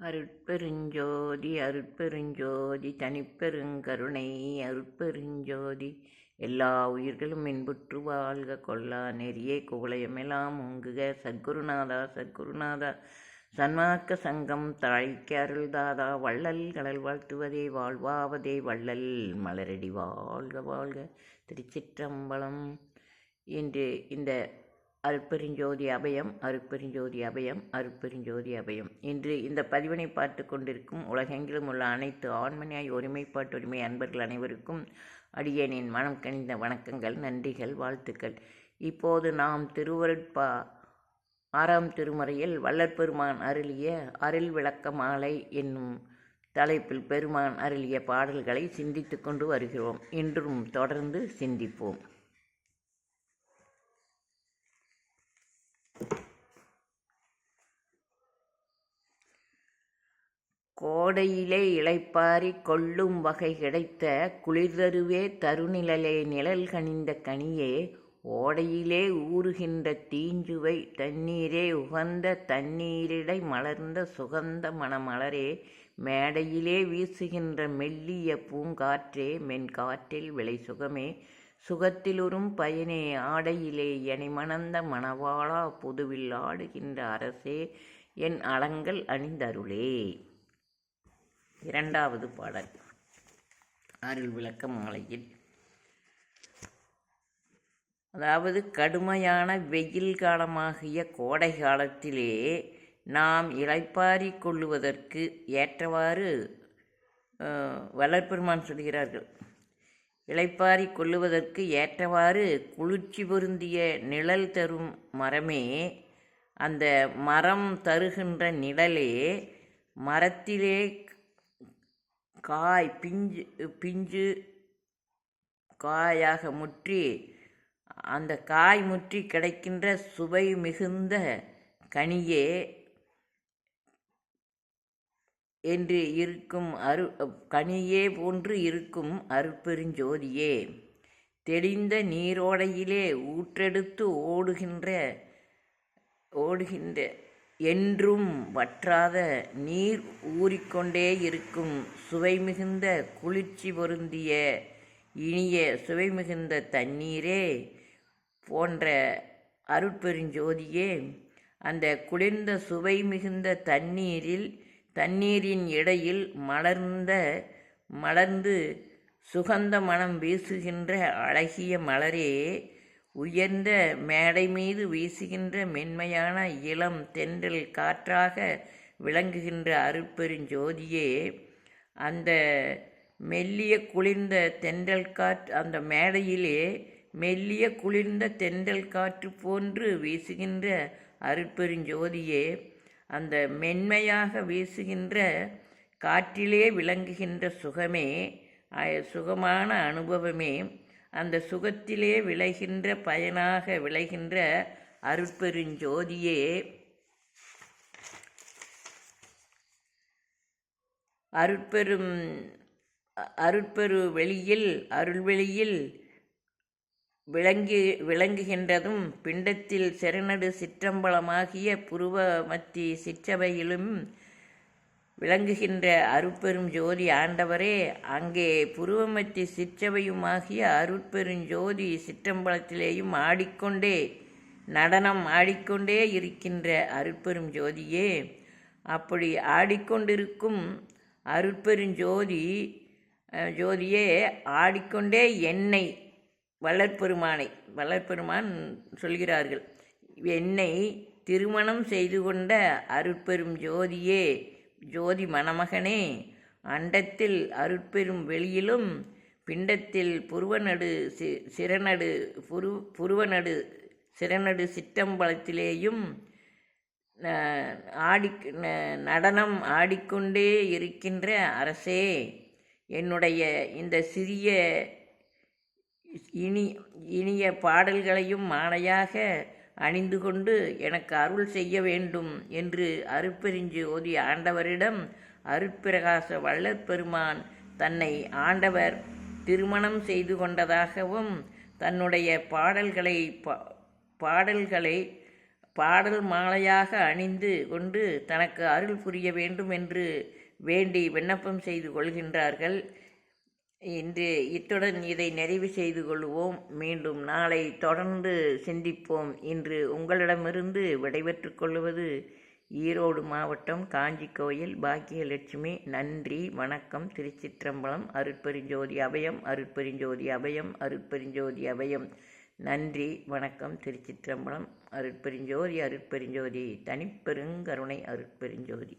அருட்பெருஞ்சோதி அருட்பெருஞ்சோதி தனிப்பெருங்கருணை அருட்பெருஞ்சோதி. எல்லா உயிர்களும் இன்புற்று வாழ்க கொல்லா நெறியே குவளையமெல்லாம் ஓங்குக. சத்குருநாதா சத்குருநாதா சன்மார்க்க சங்கம் தாய்க்கு அருள்தாதா. வள்ளல் கடல் வாழ்த்துவதே வாழ்வாவதே வள்ளல் மலரடி வாழ்க வாழ்க. திருச்சிற்றம்பலம். இன்று இந்த அருட்பெருஞ்சோதி அபயம் அருட்பெருஞ்சோதி அபயம் அருட்பெருஞ்சோதி அபயம். இன்று இந்த பதிவினை பார்த்து கொண்டிருக்கும் உலகெங்கிலும் உள்ள அனைத்து ஆண்மனியாய் ஒருமைப்பாட்டு உரிமை அன்பர்கள் அனைவருக்கும் அடியேனின் மனம் கனிந்த வணக்கங்கள் நன்றிகள் வாழ்த்துக்கள். இப்போது நாம் திருவருட்பா ஆறாம் திருமறையில் வள்ளற்பெருமான் அருளிய அருள் விளக்க மாலை என்னும் தலைப்பில் பெருமான் அருளிய பாடல்களை சிந்தித்து கொண்டு வருகிறோம். இன்றும் தொடர்ந்து சிந்திப்போம். கோடையிலே இளைப்பாரி கொள்ளும் வகை கிடைத்த குளிர்தருவே தருநிழலே நிழல் கனிந்த கனியே ஓடையிலே ஊறுகின்ற தீஞ்சுவை தண்ணீரே உகந்த தண்ணீரிடை மலர்ந்த சுகந்த மணமலரே மேடையிலே வீசுகின்ற மெல்லிய பூங்காற்றே மென்காற்றில் விளை சுகமே சுகத்திலுறும் பயனே ஆடையிலே எனை மணந்த மணவாளா புதுவில் ஆடுகின்ற அரசே என் அலங்கள் அணிந்தருளே. இரண்டாவது பாடல். அருள் விளக்க மாலையில். அதாவது கடுமையான வெயில் காலமாகிய கோடை காலத்திலே நாம் இளைப்பாரி கொள்ளுவதற்கு ஏற்றவாறு வளர்பெருமான் சொல்கிறார்கள். இளைப்பாரி கொள்ளுவதற்கு ஏற்றவாறு குளிர்ச்சி பொருந்திய நிழல் தரும் மரமே அந்த மரம் தருகின்ற நிழலே மரத்திலே காய் பிஞ்சு பிஞ்சு காயாக முற்றி அந்த காய் முற்றி கிடைக்கின்ற சுவை மிகுந்த கனியே என்று இருக்கும் அரு கனியே போன்று இருக்கும் அருப்பெருஞ்சோதியே. தெளிந்த நீரோடையிலே ஊற்றெடுத்து ஓடுகின்ற ஓடுகின்ற என்றும் வற்றாத நீர் ஊறிக்கொண்டே இருக்கும் சுவை மிகுந்த குளிர்ச்சி பொருந்திய இனிய சுவை மிகுந்த தண்ணீரே போன்ற அருட்பெருஞ்சோதியே அந்த குளிர்ந்த சுவை மிகுந்த தண்ணீரில் தண்ணீரின் இடையில் மலர்ந்த மலர்ந்து சுகந்த மனம் வீசுகின்ற அழகிய மலரே உயர்ந்த மேடை மீது வீசுகின்ற மென்மையான இளம் தென்றல் காற்றாக விளங்குகின்ற அருப்பெருஞ்சோதியே அந்த மெல்லிய குளிர்ந்த தென்றல் காற்று அந்த மேடையிலே மெல்லிய குளிர்ந்த தென்றல் காற்று போன்று வீசுகின்ற அருட்பெருஞ்சோதியே அந்த மென்மையாக வீசுகின்ற காற்றிலே விளங்குகின்ற சுகமே சுகமான அனுபவமே. அந்த சுகத்திலே விளைகின்ற பயனாக விளைகின்ற அருட்பெருஞ்சோதியே அருட்பெரும் அருட்பெரு வெளியில் அருள்வெளியில் விளங்கி விளங்குகின்றதும் பிண்டத்தில் செருநடு சிற்றம்பலமாகிய புருவமத்தி சிற்றவையிலும் விளங்குகின்ற அருட்பெரும் ஜோதி ஆண்டவரே அங்கே புருவமத்தி சிற்றவையுமாகிய அருட்பெரும் ஜோதி சிற்றம்பலத்திலேயும் ஆடிக்கொண்டே நடனம் ஆடிக்கொண்டே இருக்கின்ற அருட்பெரும் ஜோதியே அப்படி ஆடிக்கொண்டிருக்கும் அருட்பெருஞ்சோதி ஜோதியே ஆடிக்கொண்டே என்னை வளர்பெருமானை வளர்பெருமான் சொல்கிறார்கள். என்னை திருமணம் செய்து கொண்ட அருட்பெரும் ஜோதியே ஜோதி மணமகனே அண்டத்தில் அருட்பெரும் வெளியிலும் பிண்டத்தில் புருவநடு சி சிறநடு புரு புருவநடு சிறநடு சிற்றம்பலத்திலேயும் ஆடி நடனம் ஆடிக்கொண்டே இருக்கின்ற அரசே என்னுடைய இந்த சிறிய இனி இனிய பாடல்களையும் மாலையாக அணிந்து கொண்டு எனக்கு அருள் செய்ய வேண்டும் என்று அருட்பெருஞ்சோதி ஆண்டவரிடம் அருட்பிரகாச வள்ளற் பெருமான் தன்னை ஆண்டவர் திருமணம் செய்து கொண்டதாகவும் தன்னுடைய பாடல்களை பாடல்களை பாடல் மாலையாக அணிந்து கொண்டு தனக்கு அருள் புரிய வேண்டும் என்று வேண்டி விண்ணப்பம் செய்து கொள்கின்றார்கள். இன்று இத்துடன் இதை நிறைவு செய்து கொள்வோம். மீண்டும் நாளை தொடர்ந்து சிந்திப்போம். இன்று உங்களிடமிருந்து விடைபெற்று கொள்வது ஈரோடு மாவட்டம் காஞ்சி கோயில் பாக்கியலட்சுமி. நன்றி வணக்கம். திருச்சிற்றம்பலம் அருட்பெருஞ்சோதி அபயம் அருட்பெருஞ்சோதி அபயம் அருட்பெருஞ்சோதி அபயம். நன்றி வணக்கம். திருச்சிற்றம்பலம் அருட்பெருஞ்சோதி அருட்பெருஞ்சோதி. தனிப்பெருங்கருணை அருட்பெருஞ்சோதி.